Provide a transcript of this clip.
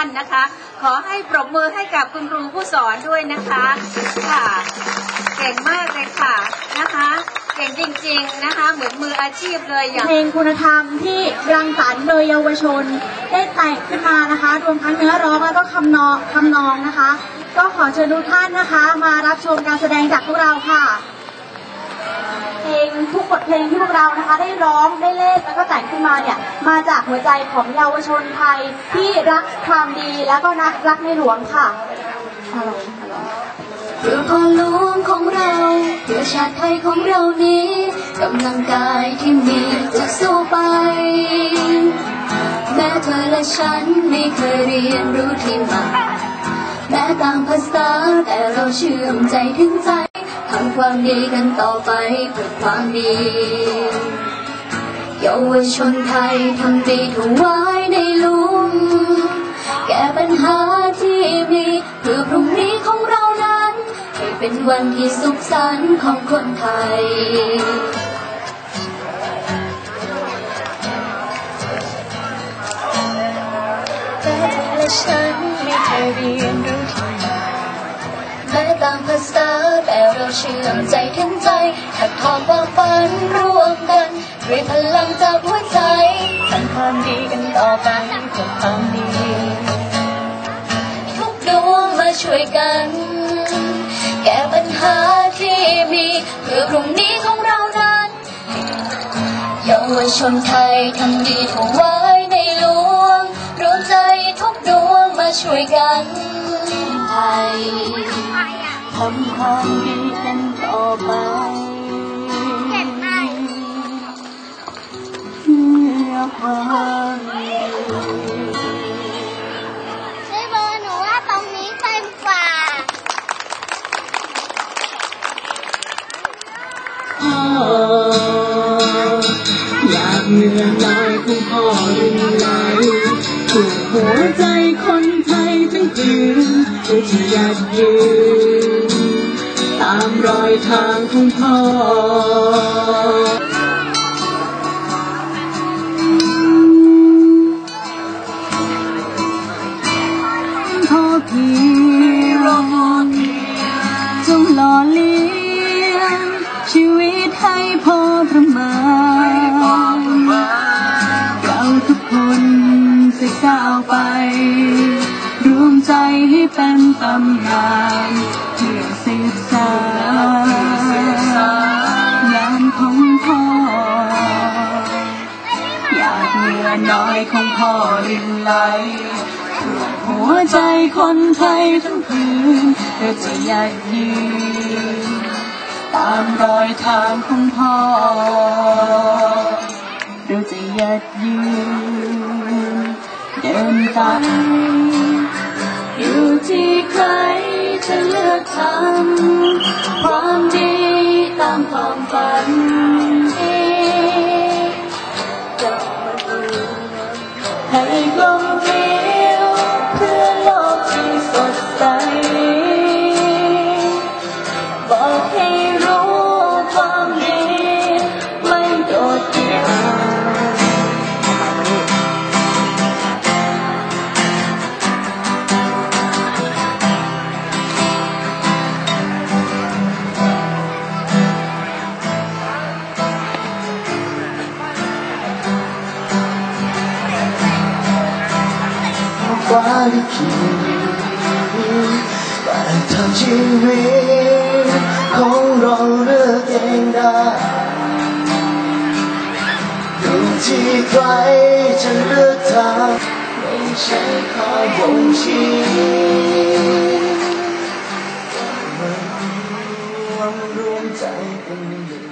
านนะคะ ขอให้ปรบมือให้กับคุณครูผู้สอนด้วยนะคะค่ะเก่งมากเลยค่ะนะคะเก่งจริงๆนะคะเหมือนมืออาชีพเลยอย่างเพลงคุณธรรมที่รังสรรค์โดยเยาวชน ได้แต่งขึ้นมานะคะรวมทั้งเนื้อร้องแล้วก็คำนองคำนองนะคะ ก็ขอเชิญทุกท่านนะคะ มารับชมการแสดงจากพวกเราค่ะ ทุกบทเพลงที่พวกเรานะคะ ได้ร้องได้เล่นแล้วก็แต่งขึ้นมาเนี่ยมาจากหัวใจของเยาวชนไทยที่รักความดีแล้วก็นักรักในหลวงค่ะฮัลโหลเพื่อพ่อหลวงของเราเพื่อชาติไทยของเรานี้กำลังกายที่มีจะสู้ไป แม้เธอและฉันไม่เคยเรียนรู้ที่มาแม้ต่างภาษาแต่เราเชื่อมใจถึงใจำความดีกันต่อไปเพื่อความดีเยาวชนไทยทำดีถวายในลวงแก้ปัญหาที่มีเพื่อพรุ่งนี้ของเรานั้นให้เป็นวันที่สุขสันต์ของคนไทยแต่และฉันไม่เคยเรียนรู้ที่มาแม้ต่างภาษา เราเชื่อมใจถึงใจถักทอความฝันร่วมกันด้วยพลังจากหัวใจทำความดีกันต่อไปเพื่อความดีทุกดวงมาช่วยกัน แก้ปัญหาที่มีเพื่อพรุ่งนี้ของเรานั้นเยาวชนไทยทำดีถวายในหลวงรวมใจทุกดวงมาช่วยกันไทยทำความดีกัน ต่อไปเพื่อความดีช่วยเบอร์หนูว่าตรงนี้เต็มกว่าพ่ออยากเหนื่อยน้อยของพ่อรินไหลถูกหัวใจคนไทยทั้งคืนเพื่อที่อยากยืน อยทางของพ่อพ่อเพียงจงหล่อเลี้ยงชีวิตให้พ่อประมาณเราทุกคนจะก้าวไป รวมใจให้เป็นตำนาน เพื่อสืบสานงานของพ่อ อยากเหงื่อน้อยของพ่อรินไหลหัวใจคนไทยทั้งคืนเราจะอยากยืนตามรอยทางของพ่อเราจะยากยืนเดินตามอยู่ที่ใคร ฉันเลือกทำความดี ฟ้าลิขิตแต่ทางชีวิตของเราเลือกเองได้อยู่ที่ใครจะเลือกทางไม่ใช่คอยบ่งชี้มันรวมรวมใจกันอยู่